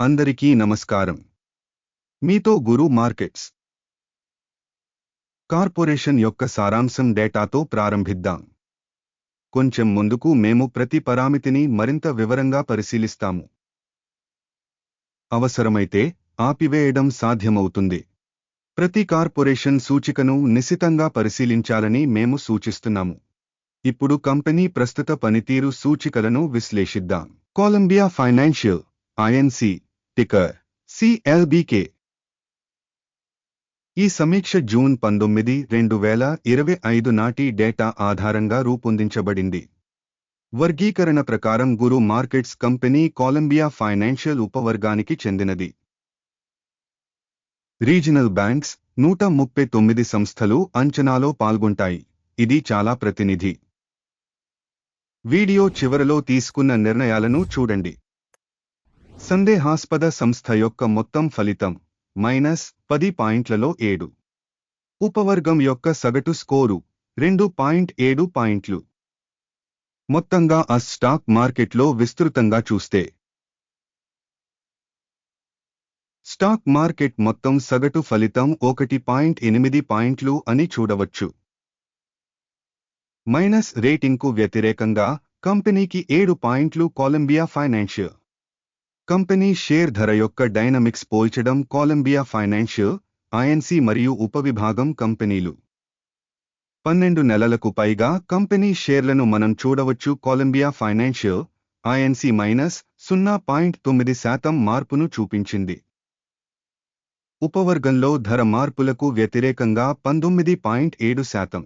అందరికీ నమస్కారం. మీతో గురు మార్కెట్స్. కార్పొరేషన్ యొక్క సారాంశం డేటాతో ప్రారంభిద్దాం. కొంచెం ముందుకు మేము ప్రతి పరామితిని మరింత వివరంగా పరిశీలిస్తాము. అవసరమైతే ఆపివేయడం సాధ్యమవుతుంది. ప్రతి కార్పొరేషన్ సూచికను నిశితంగా పరిశీలించాలని మేము సూచిస్తున్నాము. ఇప్పుడు కంపెనీ ప్రస్తుత పనితీరు సూచికలను విశ్లేషిద్దాం. Columbia Financial Inc ticker CLBK ఈ సమీక్ష జూన్ పంతొమ్మిది రెండు వేల ఇరవై ఐదు నాటి డేటా ఆధారంగా రూపొందించబడింది. వర్గీకరణ ప్రకారం Guru Markets company Columbia Financial ఉపవర్గానికి చెందినది. రీజనల్ బ్యాంక్స్ నూట ముప్పై తొమ్మిది సంస్థలు అంచనాలో పాల్గొంటాయి. ఇది చాలా ప్రతినిధి. వీడియో చివరలో తీసుకున్న నిర్ణయాలను చూడండి. సందేహాస్పద సంస్థ యొక్క మొత్తం ఫలితం మైనస్ పది పాయింట్లలో ఏడు. ఉపవర్గం యొక్క సగటు స్కోరు రెండు పాయింట్ ఏడు పాయింట్లు. మొత్తంగా ఆ స్టాక్ మార్కెట్లో విస్తృతంగా చూస్తే. స్టాక్ మార్కెట్ మొత్తం సగటు ఫలితం ఒకటి పాయింట్ ఎనిమిది పాయింట్లు అని చూడవచ్చు. మైనస్ రేటింగ్కు వ్యతిరేకంగా కంపెనీకి ఏడు పాయింట్లు కొలంబియా ఫైనాన్షియల్. కంపెనీ షేర్ ధర యొక్క డైనమిక్స్ పోల్చడం కొలంబియా ఫైనాన్షియల్ ఐఎన్సి మరియు ఉపవిభాగం కంపెనీలు. పన్నెండు నెలలకు పైగా కంపెనీ షేర్లను మనం చూడవచ్చు కొలంబియా ఫైనాన్షియల్ ఐఎన్సి మైనస్ సున్నా పాయింట్ తొమ్మిది శాతం మార్పును చూపించింది. ఉపవర్గంలో ధర మార్పులకు వ్యతిరేకంగా పంతొమ్మిది పాయింట్ ఏడు శాతం.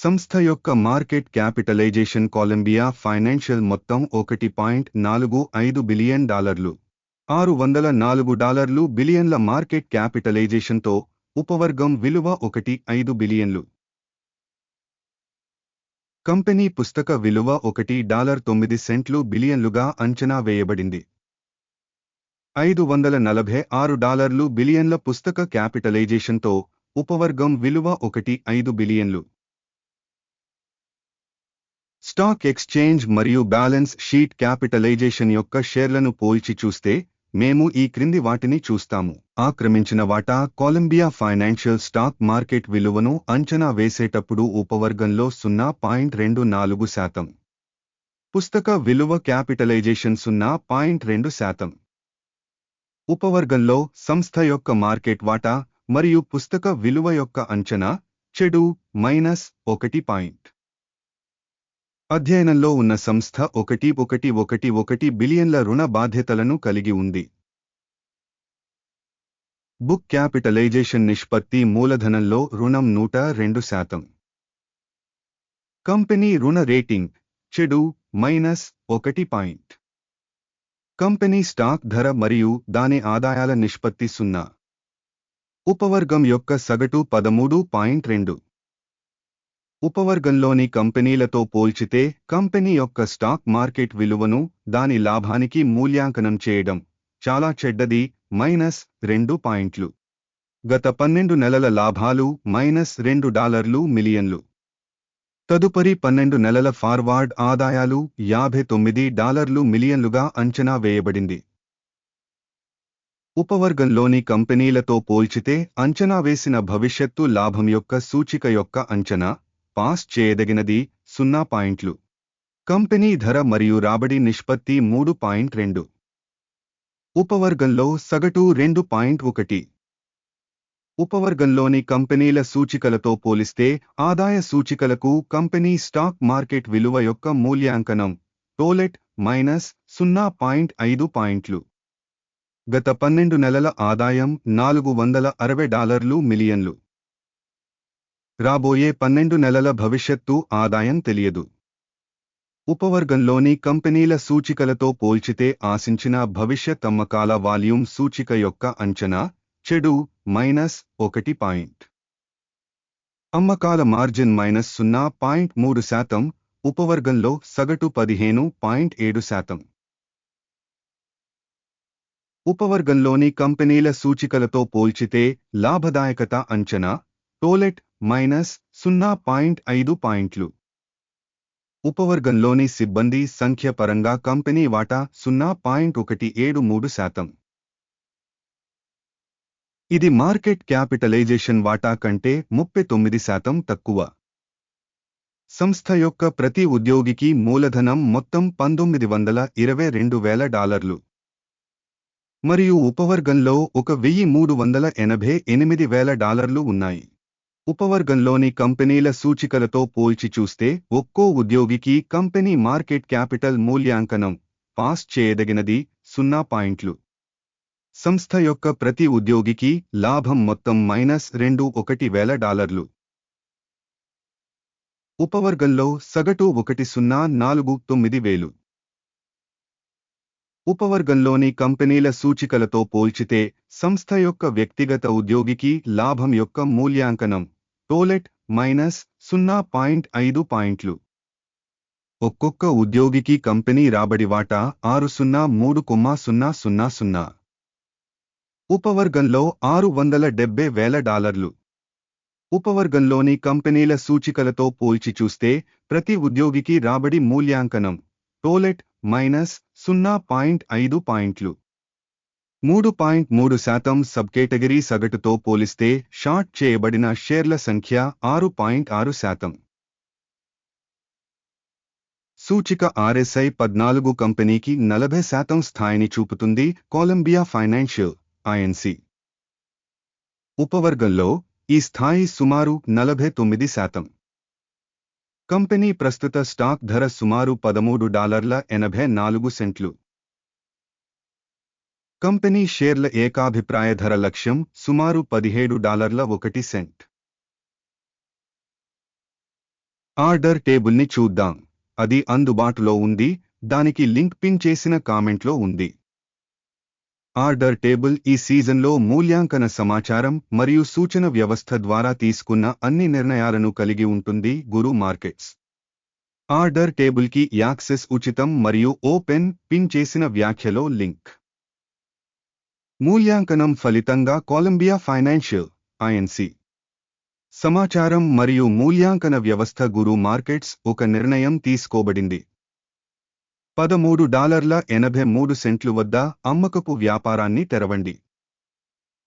సంస్థ యొక్క మార్కెట్ క్యాపిటలైజేషన్ కొలంబియా ఫైనాన్షియల్ మొత్తం ఒకటి పాయింట్ నాలుగు ఐదు బిలియన్ డాలర్లు. ఆరు వందల నాలుగు డాలర్లు బిలియన్ల మార్కెట్ క్యాపిటలైజేషన్తో ఉపవర్గం విలువ ఒకటి ఐదు బిలియన్లు. కంపెనీ పుస్తక విలువ ఒకటి డాలర్ తొమ్మిది సెంట్లు బిలియన్లుగా అంచనా వేయబడింది. ఐదు వందల నలభై ఆరు డాలర్లు బిలియన్ల పుస్తక క్యాపిటలైజేషన్తో ఉపవర్గం విలువ ఒకటి ఐదు బిలియన్లు. స్టాక్ ఎక్స్చేంజ్ మరియు బ్యాలెన్స్ షీట్ క్యాపిటలైజేషన్ యొక్క షేర్లను పోల్చి చూస్తే మేము ఈ క్రింది వాటిని చూస్తాము. ఆక్రమించిన వాటా కొలంబియా ఫైనాన్షియల్ స్టాక్ మార్కెట్ విలువను అంచనా వేసేటప్పుడు ఉపవర్గంలో సున్నా పాయింట్ రెండు నాలుగు శాతం. పుస్తక విలువ క్యాపిటలైజేషన్ సున్నా పాయింట్ రెండు శాతం. ఉపవర్గంలో సంస్థ యొక్క మార్కెట్ వాటా మరియు పుస్తక విలువ యొక్క అంచనా చెడు మైనస్ ఒకటి పాయింట్. అధ్యయనంలో ఉన్న సంస్థ ఒకటి ఒకటి ఒకటి ఒకటి బిలియన్ల రుణ బాధ్యతలను కలిగి ఉంది. బుక్ క్యాపిటలైజేషన్ నిష్పత్తి మూలధనంలో రుణం నూట రెండు శాతం. కంపెనీ రుణ రేటింగ్ చెడు మైనస్ ఒకటి పాయింట్. కంపెనీ స్టాక్ ధర మరియు దాని ఆదాయాల నిష్పత్తి సున్నా. ఉపవర్గం యొక్క సగటు పదమూడు పాయింట్ రెండు. ఉపవర్గంలోని కంపెనీలతో పోల్చితే కంపెనీ యొక్క స్టాక్ మార్కెట్ విలువను దాని లాభానికి మూల్యాంకనం చేయడం చాలా చెడ్డది మైనస్ రెండు పాయింట్లు. గత పన్నెండు నెలల లాభాలు మైనస్ రెండు డాలర్లు మిలియన్లు. తదుపరి పన్నెండు నెలల ఫార్వార్డ్ ఆదాయాలు యాభై తొమ్మిది డాలర్లు మిలియన్లుగా అంచనా వేయబడింది. ఉపవర్గంలోని కంపెనీలతో పోల్చితే అంచనా వేసిన భవిష్యత్తు లాభం యొక్క సూచిక యొక్క అంచనా పాస్ చేయదగినది సున్నా పాయింట్లు. కంపెనీ ధర మరియు రాబడి నిష్పత్తి మూడు పాయింట్ రెండు. ఉపవర్గంలో సగటు రెండు పాయింట్ ఒకటి. ఉపవర్గంలోని కంపెనీల సూచికలతో పోలిస్తే ఆదాయ సూచికలకు కంపెనీ స్టాక్ మార్కెట్ విలువ యొక్క మూల్యాంకనం టోలెట్ మైనస్ సున్నా పాయింట్ ఐదు పాయింట్లు. గత పన్నెండు నెలల ఆదాయం నాలుగు వందల అరవై డాలర్లు మిలియన్లు. రాబోయే పన్నెండు నెలల భవిష్యత్తు ఆదాయం తెలియదు. ఉపవర్గంలోని కంపెనీల సూచికలతో పోల్చితే ఆశించిన భవిష్యత్ అమ్మకాల వాల్యూమ్ సూచిక యొక్క అంచనా చెడు మైనస్ ఒకటి పాయింట్. అమ్మకాల మార్జిన్ మైనస్ సున్నా పాయింట్ మూడు శాతం ఉపవర్గంలో సగటు పదిహేను పాయింట్ ఏడు శాతం. ఉపవర్గంలోని కంపెనీల సూచికలతో పోల్చితే లాభదాయకత అంచనా టోలెట్ మైనస్ సున్నా పాయింట్ ఐదు పాయింట్లు. ఉపవర్గంలోని సిబ్బంది సంఖ్య పరంగా కంపెనీ వాటా సున్నా పాయింట్ ఒకటి ఏడు మూడు శాతం. ఇది మార్కెట్ క్యాపిటలైజేషన్ వాటా కంటే ముప్పై తొమ్మిది శాతం తక్కువ. సంస్థ యొక్క ప్రతి ఉద్యోగికి మూలధనం మొత్తం పంతొమ్మిది వందల ఇరవై రెండు వేల డాలర్లు. మరియు ఉపవర్గంలో ఒక వెయ్యి మూడు వందల ఎనభై ఎనిమిది వేల డాలర్లు ఉన్నాయి. ఉపవర్గంలోని కంపెనీల సూచికలతో పోల్చి చూస్తే ఒక్కో ఉద్యోగికి కంపెనీ మార్కెట్ క్యాపిటల్ మూల్యాంకనం పాస్ చేయదగినది సున్నా పాయింట్లు. సంస్థ యొక్క ప్రతి ఉద్యోగికి లాభం మొత్తం మైనస్ రెండు ఒకటి వేల డాలర్లు. ఉపవర్గంలో సగటు ఒకటి సున్నా నాలుగు తొమ్మిది వేలు. ఉపవర్గంలోని కంపెనీల సూచికలతో పోల్చితే సంస్థ యొక్క వ్యక్తిగత ఉద్యోగికి లాభం యొక్క మూల్యాంకనం టోలెట్ మైనస్ సున్నా పాయింట్ ఐదు పాయింట్లు. ఒక్కొక్క ఉద్యోగికి కంపెనీ రాబడి వాటా ఆరు సున్నా మూడు కొమ్మా సున్నా సున్నా సున్నా. ఉపవర్గంలో ఆరు వందల డెబ్బై వేల డాలర్లు. ఉపవర్గంలోని కంపెనీల సూచికలతో పోల్చి చూస్తే ప్రతి ఉద్యోగికి రాబడి మూల్యాంకనం టోలెట్ మైనస్ సున్నా పాయింట్ ఐదు పాయింట్లు. మూడు పాయింట్ మూడు శాతం సబ్ కేటగిరీ సగటుతో పోలిస్తే షార్ట్ చేయబడిన షేర్ల సంఖ్య ఆరు పాయింట్ ఆరు శాతం. సూచిక ఆర్ఎస్ఐ పద్నాలుగు కంపెనీకి నలభై శాతం స్థాయిని చూపుతుంది కొలంబియా ఫైనాన్షియల్ ఐఎన్సి ఉపవర్గంలో ఈ స్థాయి సుమారు నలభై తొమ్మిది శాతం. కంపెనీ ప్రస్తుత స్టాక్ ధర సుమారు పదమూడు డాలర్ల ఎనభై నాలుగు సెంట్లు. కంపెనీ షేర్ల ఏకాభిప్రాయ ధర లక్ష్యం సుమారు పదిహేడు డాలర్ల ఒకటి సెంట్. ఆర్డర్ టేబుల్ని చూద్దాం. అది అందుబాటులో ఉంది. దానికి లింక్ పిన్ చేసిన కామెంట్లో ఉంది. ఆర్డర్ టేబుల్ ఈ సీజన్లో మూల్యాంకన సమాచారం మరియు సూచన వ్యవస్థ ద్వారా తీసుకున్న అన్ని నిర్ణయాలను కలిగి ఉంటుంది గురు మార్కెట్స్. ఆర్డర్ టేబుల్కి యాక్సెస్ ఉచితం మరియు ఓపెన్ పిన్ చేసిన వ్యాఖ్యలో లింక్. మూల్యాంకనం ఫలితంగా కొలంబియా ఫైనాన్షియల్ ఐఎన్సి సమాచారం మరియు మూల్యాంకన వ్యవస్థ గురు మార్కెట్స్ ఒక నిర్ణయం తీసుకోబడింది. పదమూడు డాలర్ల ఎనభై మూడు సెంట్లు వద్ద అమ్మకపు వ్యాపారాన్ని తెరవండి.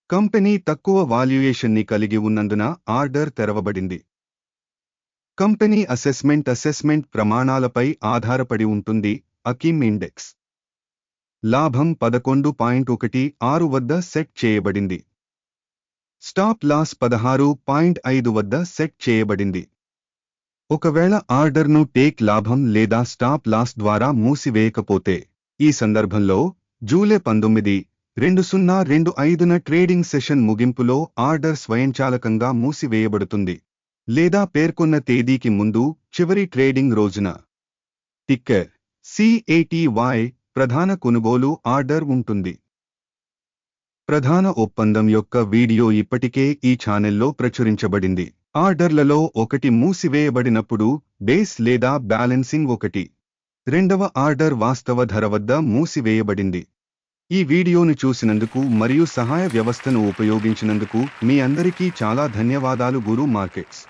కంపెనీ తక్కువ వాల్యుయేషన్ని కలిగి ఉన్నందున ఆర్డర్ తెరవబడింది. కంపెనీ అసెస్మెంట్ అసెస్మెంట్ ప్రమాణాలపై ఆధారపడి ఉంటుంది అకిమ్ ఇండెక్స్. లాభం పదకొండు పాయింట్ ఒకటి ఆరు వద్ద సెట్ చేయబడింది. స్టాప్ లాస్ పదహారు పాయింట్ ఐదు వద్ద సెట్ చేయబడింది. ఒకవేళ ఆర్డర్ను టేక్ లాభం లేదా స్టాప్ లాస్ ద్వారా మూసివేయకపోతే ఈ సందర్భంలో జూలై పంతొమ్మిది రెండు సున్నా రెండు ఐదున ట్రేడింగ్ సెషన్ ముగింపులో ఆర్డర్ స్వయంచాలకంగా మూసివేయబడుతుంది లేదా పేర్కొన్న తేదీకి ముందు చివరి ట్రేడింగ్ రోజున. టిక్కర్ సిఏటివై ప్రధాన కొనుగోలు ఆర్డర్ ఉంటుంది. ప్రధాన ఒప్పందం యొక్క వీడియో ఇప్పటికే ఈ ఛానెల్లో ప్రచురించబడింది. ఆర్డర్లలో ఒకటి మూసివేయబడినప్పుడు బేస్ లేదా బ్యాలెన్సింగ్ ఒకటి. రెండవ ఆర్డర్ వాస్తవ ధర వద్ద మూసివేయబడింది. ఈ వీడియోను చూసినందుకు మరియు సహాయ వ్యవస్థను ఉపయోగించినందుకు మీ అందరికీ చాలా ధన్యవాదాలు గురు మార్కెట్స్.